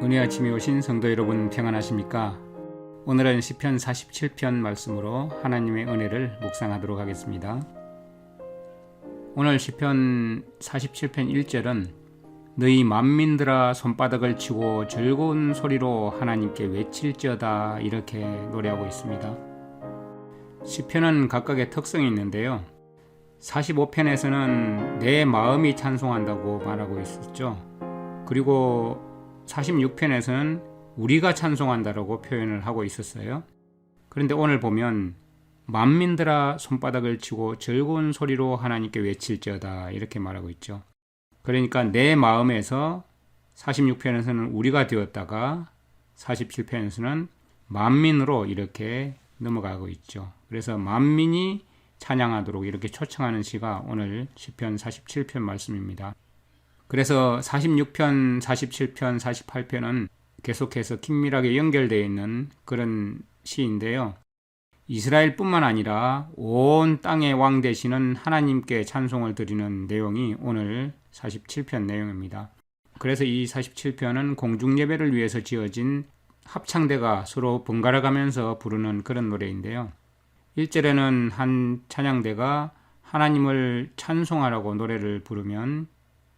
은혜 아침에 오신 성도 여러분 평안하십니까? 오늘은 시편 47편 말씀으로 하나님의 은혜를 묵상하도록 하겠습니다. 오늘 시편 47편 1절은 너희 만민들아 손바닥을 치고 즐거운 소리로 하나님께 외칠지어다 이렇게 노래하고 있습니다. 시편은 각각의 특성이 있는데요. 45편에서는 내 마음이 찬송한다고 말하고 있었죠. 그리고 46편에서는 우리가 찬송한다라고 표현을 하고 있었어요. 그런데 오늘 보면 만민들아 손바닥을 치고 즐거운 소리로 하나님께 외칠지어다 이렇게 말하고 있죠. 그러니까 내 마음에서 46편에서는 우리가 되었다가 47편에서는 만민으로 이렇게 넘어가고 있죠. 그래서 만민이 찬양하도록 이렇게 초청하는 시가 오늘 시편 47편 말씀입니다. 그래서 46편, 47편, 48편은 계속해서 긴밀하게 연결되어 있는 그런 시인데요. 이스라엘뿐만 아니라 온 땅의 왕 되시는 하나님께 찬송을 드리는 내용이 오늘 47편 내용입니다. 그래서 이 47편은 공중예배를 위해서 지어진 합창대가 서로 번갈아 가면서 부르는 그런 노래인데요. 1절에는 한 찬양대가 하나님을 찬송하라고 노래를 부르면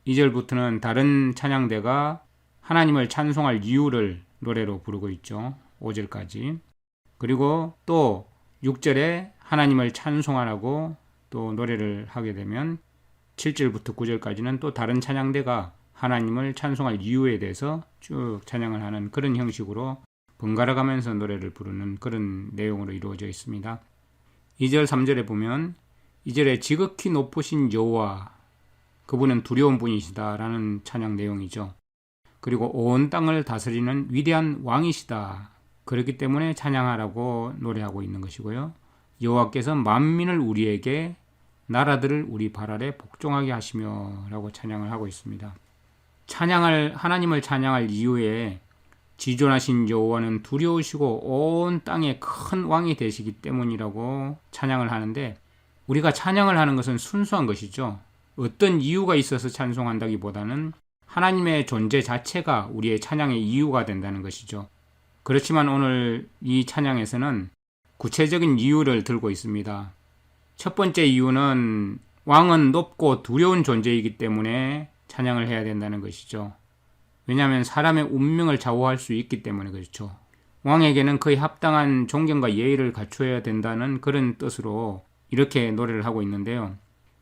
2절부터는 다른 찬양대가 하나님을 찬송할 이유를 노래로 부르고 있죠. 5절까지. 그리고 또 6절에 하나님을 찬송하라고 또 노래를 하게 되면 7절부터 9절까지는 또 다른 찬양대가 하나님을 찬송할 이유에 대해서 쭉 찬양을 하는 그런 형식으로 번갈아 가면서 노래를 부르는 그런 내용으로 이루어져 있습니다. 2절, 3절에 보면 2절에 지극히 높으신 여호와 그분은 두려운 분이시다라는 찬양 내용이죠. 그리고 온 땅을 다스리는 위대한 왕이시다. 그렇기 때문에 찬양하라고 노래하고 있는 것이고요. 여호와께서 만민을 우리에게 나라들을 우리 발 아래 복종하게 하시며라고 찬양을 하고 있습니다. 찬양할 하나님을 찬양할 이유에 지존하신 여호와는 두려우시고 온 땅의 큰 왕이 되시기 때문이라고 찬양을 하는데 우리가 찬양을 하는 것은 순수한 것이죠. 어떤 이유가 있어서 찬송한다기보다는 하나님의 존재 자체가 우리의 찬양의 이유가 된다는 것이죠. 그렇지만 오늘 이 찬양에서는 구체적인 이유를 들고 있습니다. 첫 번째 이유는 왕은 높고 두려운 존재이기 때문에 찬양을 해야 된다는 것이죠. 왜냐하면 사람의 운명을 좌우할 수 있기 때문에 그렇죠. 왕에게는 그에 합당한 존경과 예의를 갖춰야 된다는 그런 뜻으로 이렇게 노래를 하고 있는데요.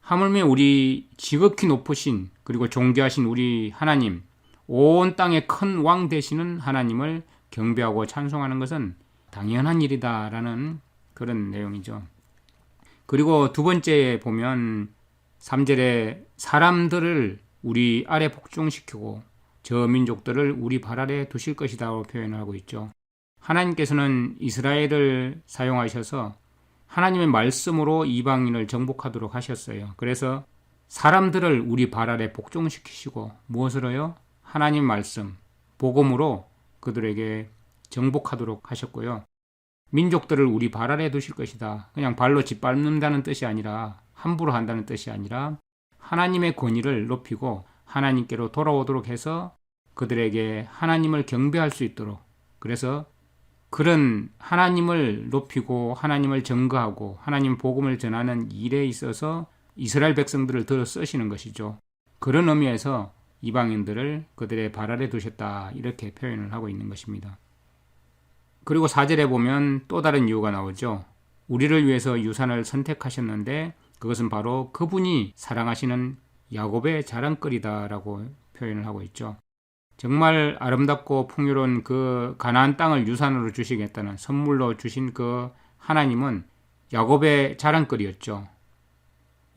하물며 우리 지극히 높으신 그리고 존귀하신 우리 하나님, 온 땅의 큰 왕 되시는 하나님을 경배하고 찬송하는 것은 당연한 일이다라는 그런 내용이죠. 그리고 두 번째에 보면 3절에 사람들을 우리 아래 복종시키고 저 민족들을 우리 발 아래 두실 것이다고 표현하고 있죠. 하나님께서는 이스라엘을 사용하셔서 하나님의 말씀으로 이방인을 정복하도록 하셨어요. 그래서 사람들을 우리 발 아래 복종시키시고 무엇으로요? 하나님 말씀, 복음으로 그들에게 정복하도록 하셨고요. 민족들을 우리 발 아래 두실 것이다. 그냥 발로 짓밟는다는 뜻이 아니라 함부로 한다는 뜻이 아니라 하나님의 권위를 높이고 하나님께로 돌아오도록 해서 그들에게 하나님을 경배할 수 있도록 그래서 그런 하나님을 높이고 하나님을 증거하고 하나님 복음을 전하는 일에 있어서 이스라엘 백성들을 들어 쓰시는 것이죠. 그런 의미에서 이방인들을 그들의 발 아래 두셨다 이렇게 표현을 하고 있는 것입니다. 그리고 4절에 보면 또 다른 이유가 나오죠. 우리를 위해서 유산을 선택하셨는데 그것은 바로 그분이 사랑하시는 야곱의 자랑거리다라고 표현을 하고 있죠. 정말 아름답고 풍요로운 그 가나안 땅을 유산으로 주시겠다는 선물로 주신 그 하나님은 야곱의 자랑거리였죠.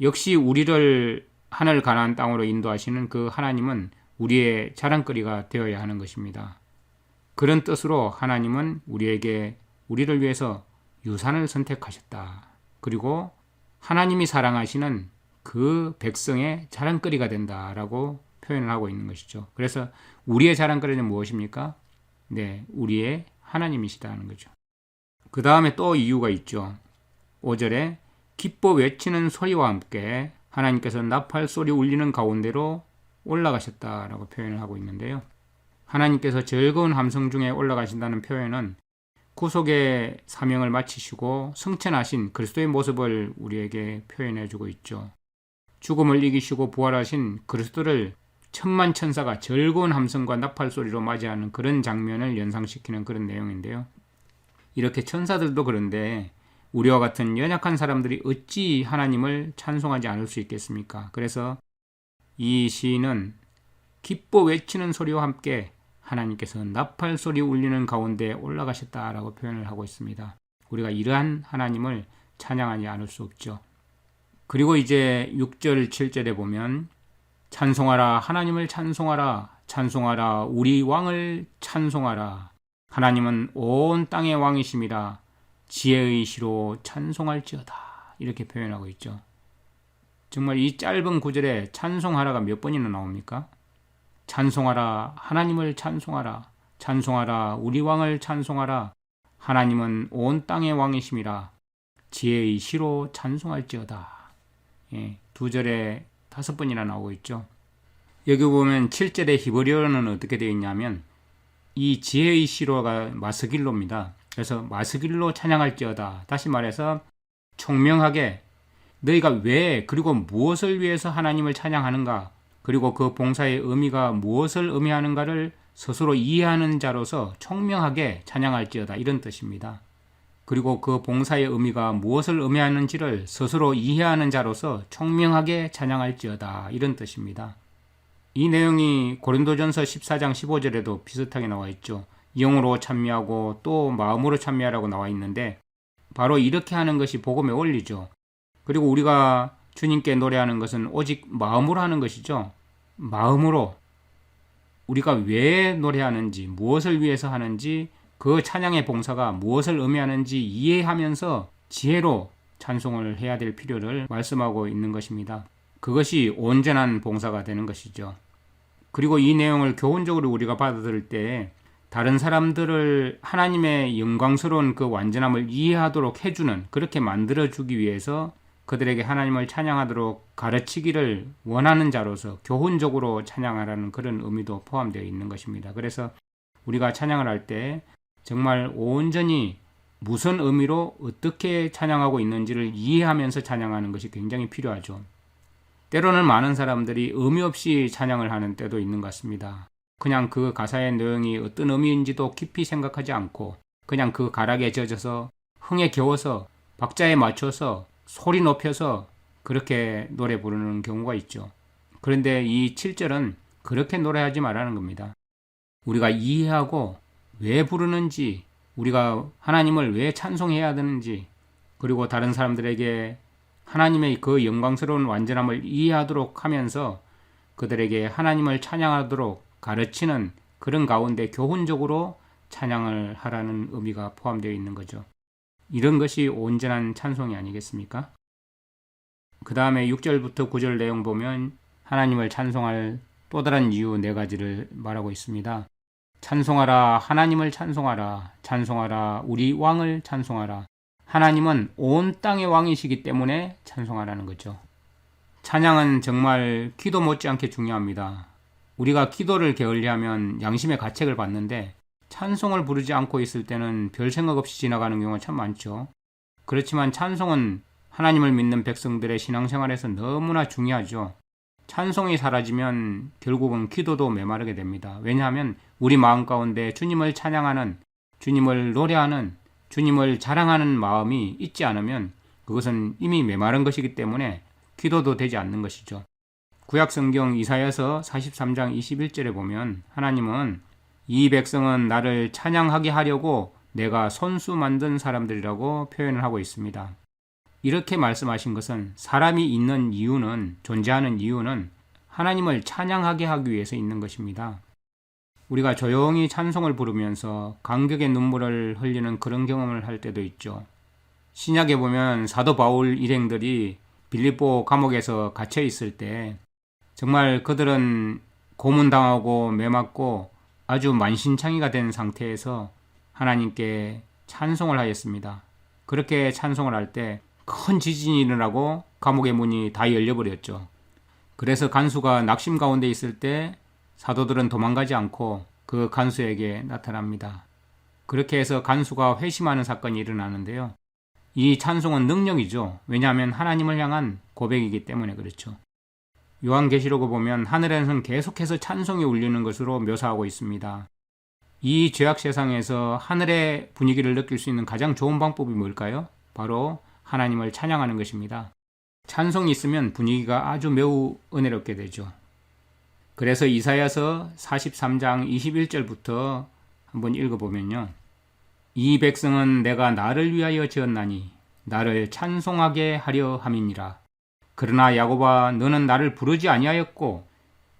역시 우리를 하늘 가나안 땅으로 인도하시는 그 하나님은 우리의 자랑거리가 되어야 하는 것입니다. 그런 뜻으로 하나님은 우리에게 우리를 위해서 유산을 선택하셨다. 그리고 하나님이 사랑하시는 그 백성의 자랑거리가 된다라고 표현을 하고 있는 것이죠. 그래서 우리의 자랑거리는 무엇입니까? 네, 우리의 하나님이시다는 거죠. 그 다음에 또 이유가 있죠. 5절에 기뻐 외치는 소리와 함께 하나님께서 나팔 소리 울리는 가운데로 올라가셨다라고 표현을 하고 있는데요. 하나님께서 즐거운 함성 중에 올라가신다는 표현은 구속의 사명을 마치시고 승천하신 그리스도의 모습을 우리에게 표현해 주고 있죠. 죽음을 이기시고 부활하신 그리스도를 천만 천사가 즐거운 함성과 나팔 소리로 맞이하는 그런 장면을 연상시키는 그런 내용인데요. 이렇게 천사들도 그런데 우리와 같은 연약한 사람들이 어찌 하나님을 찬송하지 않을 수 있겠습니까? 그래서 이 시인은 기뻐 외치는 소리와 함께 하나님께서 나팔 소리 울리는 가운데 올라가셨다라고 표현을 하고 있습니다. 우리가 이러한 하나님을 찬양하지 않을 수 없죠. 그리고 이제 6절, 7절에 보면 찬송하라 하나님을 찬송하라 찬송하라 우리 왕을 찬송하라 하나님은 온 땅의 왕이심이라 지혜의 시로 찬송할지어다 이렇게 표현하고 있죠. 정말 이 짧은 구절에 찬송하라가 몇 번이나 나옵니까? 찬송하라 하나님을 찬송하라 찬송하라 우리 왕을 찬송하라 하나님은 온 땅의 왕이심이라 지혜의 시로 찬송할지어다. 예, 두 절에 다섯 번이나 나오고 있죠. 여기 보면 7절의 히브리어는 어떻게 되어 있냐면 이 지혜의 시로가 마스길로입니다. 그래서 마스길로 찬양할지어다. 다시 말해서 총명하게 너희가 왜 그리고 무엇을 위해서 하나님을 찬양하는가 그리고 그 봉사의 의미가 무엇을 의미하는가를 스스로 이해하는 자로서 총명하게 찬양할지어다 이런 뜻입니다. 그리고 그 봉사의 의미가 무엇을 의미하는지를 스스로 이해하는 자로서 총명하게 찬양할지어다 이런 뜻입니다. 이 내용이 고린도전서 14장 15절에도 비슷하게 나와 있죠. 영으로 찬미하고 또 마음으로 찬미하라고 나와 있는데 바로 이렇게 하는 것이 복음의 원리죠. 그리고 우리가 주님께 노래하는 것은 오직 마음으로 하는 것이죠. 마음으로 우리가 왜 노래하는지 무엇을 위해서 하는지 그 찬양의 봉사가 무엇을 의미하는지 이해하면서 지혜로 찬송을 해야 될 필요를 말씀하고 있는 것입니다. 그것이 온전한 봉사가 되는 것이죠. 그리고 이 내용을 교훈적으로 우리가 받아들일 때 다른 사람들을 하나님의 영광스러운 그 완전함을 이해하도록 해주는 그렇게 만들어주기 위해서 그들에게 하나님을 찬양하도록 가르치기를 원하는 자로서 교훈적으로 찬양하라는 그런 의미도 포함되어 있는 것입니다. 그래서 우리가 찬양을 할 때 정말 온전히 무슨 의미로 어떻게 찬양하고 있는지를 이해하면서 찬양하는 것이 굉장히 필요하죠. 때로는 많은 사람들이 의미 없이 찬양을 하는 때도 있는 것 같습니다. 그냥 그 가사의 내용이 어떤 의미인지도 깊이 생각하지 않고 그냥 그 가락에 젖어서 흥에 겨워서 박자에 맞춰서 소리 높여서 그렇게 노래 부르는 경우가 있죠. 그런데 이 7절은 그렇게 노래하지 말라는 겁니다. 우리가 이해하고 왜 부르는지, 우리가 하나님을 왜 찬송해야 되는지, 그리고 다른 사람들에게 하나님의 그 영광스러운 완전함을 이해하도록 하면서 그들에게 하나님을 찬양하도록 가르치는 그런 가운데 교훈적으로 찬양을 하라는 의미가 포함되어 있는 거죠. 이런 것이 온전한 찬송이 아니겠습니까? 그 다음에 6절부터 9절 내용 보면 하나님을 찬송할 또 다른 이유 네 가지를 말하고 있습니다. 찬송하라, 하나님을 찬송하라, 찬송하라, 우리 왕을 찬송하라, 하나님은 온 땅의 왕이시기 때문에 찬송하라는 거죠. 찬양은 정말 기도 못지않게 중요합니다. 우리가 기도를 게을리하면 양심의 가책을 받는데 찬송을 부르지 않고 있을 때는 별 생각 없이 지나가는 경우가 참 많죠. 그렇지만 찬송은 하나님을 믿는 백성들의 신앙생활에서 너무나 중요하죠. 찬송이 사라지면 결국은 기도도 메마르게 됩니다. 왜냐하면 우리 마음 가운데 주님을 찬양하는, 주님을 노래하는, 주님을 자랑하는 마음이 있지 않으면 그것은 이미 메마른 것이기 때문에 기도도 되지 않는 것이죠. 구약 성경 이사야서 43장 21절에 보면 하나님은 이 백성은 나를 찬양하게 하려고 내가 손수 만든 사람들이라고 표현을 하고 있습니다. 이렇게 말씀하신 것은 사람이 있는 이유는 존재하는 이유는 하나님을 찬양하게 하기 위해서 있는 것입니다. 우리가 조용히 찬송을 부르면서 감격의 눈물을 흘리는 그런 경험을 할 때도 있죠. 신약에 보면 사도 바울 일행들이 빌립보 감옥에서 갇혀 있을 때 정말 그들은 고문당하고 매맞고 아주 만신창이가 된 상태에서 하나님께 찬송을 하였습니다. 그렇게 찬송을 할 때 큰 지진이 일어나고 감옥의 문이 다 열려버렸죠. 그래서 간수가 낙심 가운데 있을 때 사도들은 도망가지 않고 그 간수에게 나타납니다. 그렇게 해서 간수가 회심하는 사건이 일어나는데요. 이 찬송은 능력이죠. 왜냐하면 하나님을 향한 고백이기 때문에 그렇죠. 요한계시록을 보면 하늘에서는 계속해서 찬송이 울리는 것으로 묘사하고 있습니다. 이 죄악 세상에서 하늘의 분위기를 느낄 수 있는 가장 좋은 방법이 뭘까요? 바로 하나님을 찬양하는 것입니다. 찬송이 있으면 분위기가 아주 매우 은혜롭게 되죠. 그래서 이사야서 43장 21절부터 한번 읽어보면요. 이 백성은 내가 나를 위하여 지었나니 나를 찬송하게 하려 함이니라. 그러나 야곱아 너는 나를 부르지 아니하였고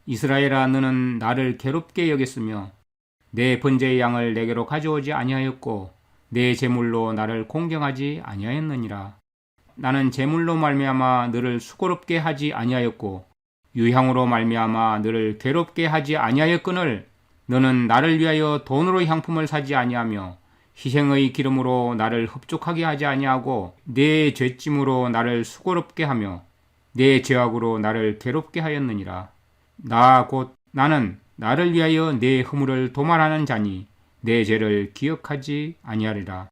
이스라엘아 너는 나를 괴롭게 여겼으며 내 번제의 양을 내게로 가져오지 아니하였고 내 제물로 나를 공경하지 아니하였느니라. 나는 제물로 말미암아 너를 수고롭게 하지 아니하였고 유향으로 말미암아 너를 괴롭게 하지 아니하였거늘 너는 나를 위하여 돈으로 향품을 사지 아니하며 희생의 기름으로 나를 흡족하게 하지 아니하고 내 죄짐으로 나를 수고롭게 하며 내 죄악으로 나를 괴롭게 하였느니라. 나 곧 나는 나를 위하여 내 허물을 도말하는 자니 내 죄를 기억하지 아니하리라.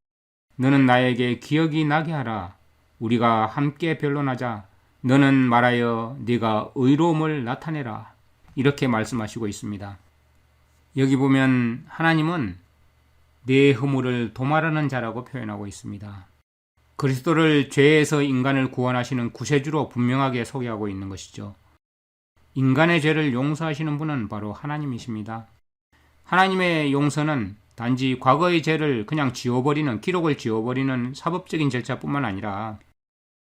너는 나에게 기억이 나게 하라. 우리가 함께 변론하자. 너는 말하여 네가 의로움을 나타내라. 이렇게 말씀하시고 있습니다. 여기 보면 하나님은 내 허물을 도말하는 자라고 표현하고 있습니다. 그리스도를 죄에서 인간을 구원하시는 구세주로 분명하게 소개하고 있는 것이죠. 인간의 죄를 용서하시는 분은 바로 하나님이십니다. 하나님의 용서는 단지 과거의 죄를 그냥 지워버리는, 기록을 지워버리는 사법적인 절차뿐만 아니라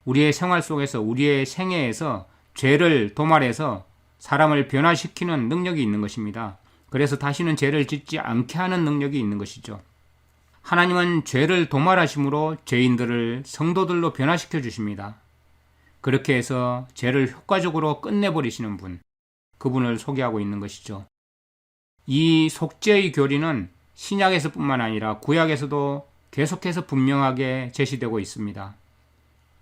우리의 생활 속에서, 우리의 생애에서 죄를 도말해서 사람을 변화시키는 능력이 있는 것입니다. 그래서 다시는 죄를 짓지 않게 하는 능력이 있는 것이죠. 하나님은 죄를 도말하심으로 죄인들을 성도들로 변화시켜 주십니다. 그렇게 해서 죄를 효과적으로 끝내버리시는 분, 그분을 소개하고 있는 것이죠. 이 속죄의 교리는 신약에서뿐만 아니라 구약에서도 계속해서 분명하게 제시되고 있습니다.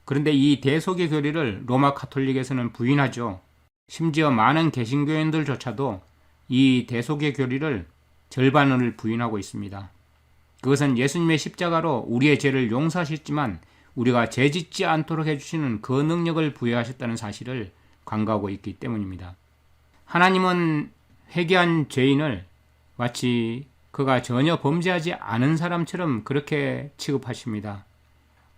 그런데 이 대속의 교리를 로마 카톨릭에서는 부인하죠. 심지어 많은 개신교인들조차도 이 대속의 교리를 절반을 부인하고 있습니다. 그것은 예수님의 십자가로 우리의 죄를 용서하셨지만 우리가 죄 짓지 않도록 해주시는 그 능력을 부여하셨다는 사실을 간과하고 있기 때문입니다. 하나님은 회개한 죄인을 마치 그가 전혀 범죄하지 않은 사람처럼 그렇게 취급하십니다.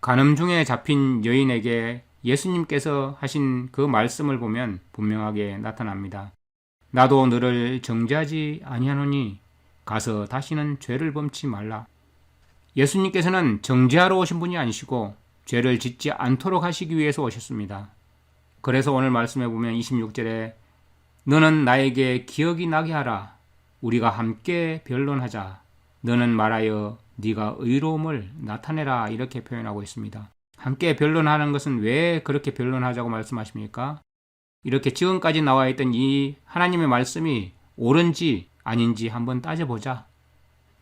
간음 중에 잡힌 여인에게 예수님께서 하신 그 말씀을 보면 분명하게 나타납니다. 나도 너를 정죄하지 아니하노니 가서 다시는 죄를 범치 말라. 예수님께서는 정죄하러 오신 분이 아니시고 죄를 짓지 않도록 하시기 위해서 오셨습니다. 그래서 오늘 말씀해 보면 26절에 너는 나에게 기억이 나게 하라. 우리가 함께 변론하자. 너는 말하여 네가 의로움을 나타내라 이렇게 표현하고 있습니다. 함께 변론하는 것은 왜 그렇게 변론하자고 말씀하십니까? 이렇게 지금까지 나와 있던 이 하나님의 말씀이 옳은지 아닌지 한번 따져보자.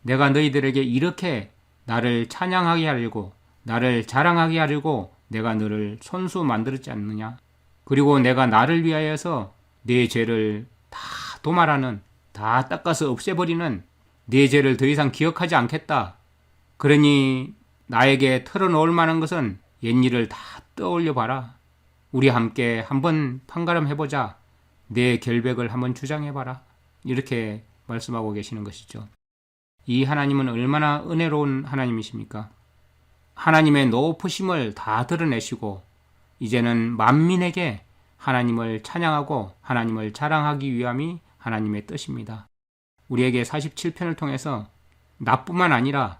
내가 너희들에게 이렇게 나를 찬양하게 하려고 나를 자랑하게 하려고 내가 너를 손수 만들었지 않느냐? 그리고 내가 나를 위하여서 네 죄를 다 도말하는 다 닦아서 없애버리는 네 죄를 더 이상 기억하지 않겠다. 그러니 나에게 털어놓을 만한 것은 옛일을 다 떠올려 봐라. 우리 함께 한번 판가름 해보자. 내 결백을 한번 주장해 봐라. 이렇게 말씀하고 계시는 것이죠. 이 하나님은 얼마나 은혜로운 하나님이십니까? 하나님의 높으심을 다 드러내시고 이제는 만민에게 하나님을 찬양하고 하나님을 자랑하기 위함이 하나님의 뜻입니다. 우리에게 47편을 통해서 나뿐만 아니라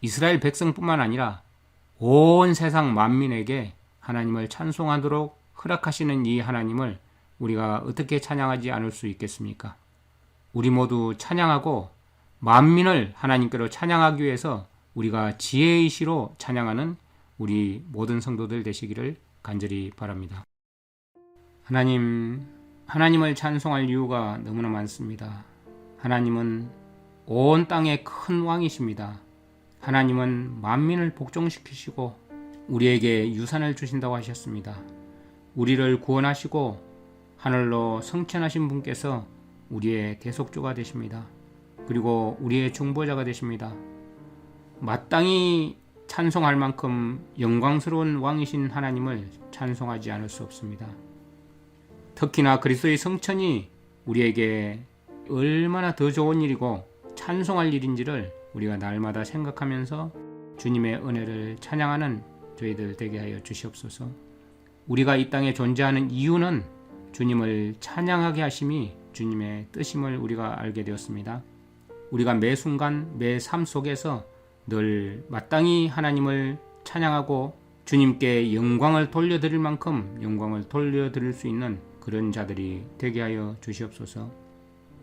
이스라엘 백성뿐만 아니라 온 세상 만민에게 하나님을 찬송하도록 허락하시는 이 하나님을 우리가 어떻게 찬양하지 않을 수 있겠습니까? 우리 모두 찬양하고 만민을 하나님께로 찬양하기 위해서 우리가 지혜의 시로 찬양하는 우리 모든 성도들 되시기를 간절히 바랍니다. 하나님, 하나님을 찬송할 이유가 너무나 많습니다. 하나님은 온 땅의 큰 왕이십니다. 하나님은 만민을 복종시키시고 우리에게 유산을 주신다고 하셨습니다. 우리를 구원하시고 하늘로 성천하신 분께서 우리의 대속주가 되십니다. 그리고 우리의 중보자가 되십니다. 마땅히 찬송할 만큼 영광스러운 왕이신 하나님을 찬송하지 않을 수 없습니다. 특히나 그리스도의 성천이 우리에게 얼마나 더 좋은 일이고 찬송할 일인지를 우리가 날마다 생각하면서 주님의 은혜를 찬양하는 저희들 되게 하여 주시옵소서. 우리가 이 땅에 존재하는 이유는 주님을 찬양하게 하심이 주님의 뜻임을 우리가 알게 되었습니다. 우리가 매 순간 매 삶 속에서 늘 마땅히 하나님을 찬양하고 주님께 영광을 돌려드릴 만큼 영광을 돌려드릴 수 있는 그런 자들이 되게 하여 주시옵소서.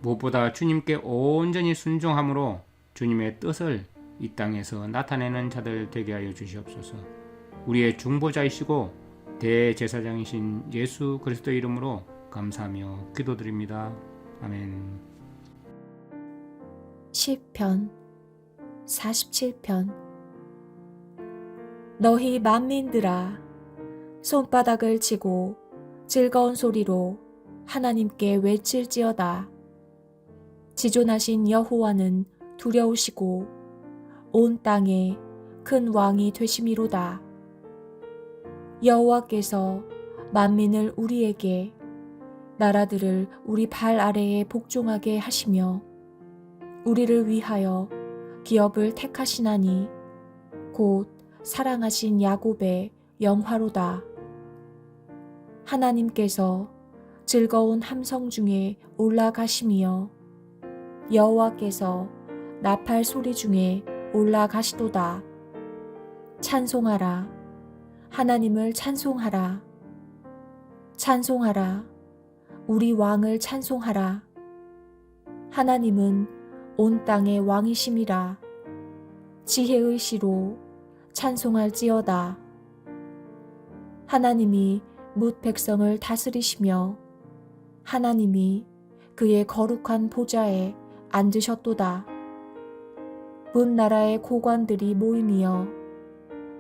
무엇보다 주님께 온전히 순종함으로 주님의 뜻을 이 땅에서 나타내는 자들 되게 하여 주시옵소서. 우리의 중보자이시고 대제사장이신 예수 그리스도 이름으로 감사하며 기도드립니다. 아멘. 시편 47편 너희 만민들아 손바닥을 치고 즐거운 소리로 하나님께 외칠지어다 지존하신 여호와는 두려우시고 온 땅에 큰 왕이 되심이로다 여호와께서 만민을 우리에게 나라들을 우리 발 아래에 복종하게 하시며 우리를 위하여 기업을 택하시나니 곧 사랑하신 야곱의 영화로다. 하나님께서 즐거운 함성 중에 올라가심이여 여호와께서 나팔 소리 중에 올라가시도다. 찬송하라. 하나님을 찬송하라. 찬송하라. 우리 왕을 찬송하라. 하나님은 온 땅의 왕이심이라. 지혜의 시로 찬송할지어다. 하나님이 뭇 백성을 다스리시며 하나님이 그의 거룩한 보좌에 앉으셨도다. 문 나라의 고관들이 모임이여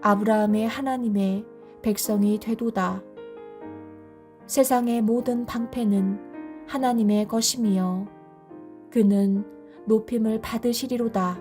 아브라함의 하나님의 백성이 되도다. 세상의 모든 방패는 하나님의 것이며 그는 높임을 받으시리로다.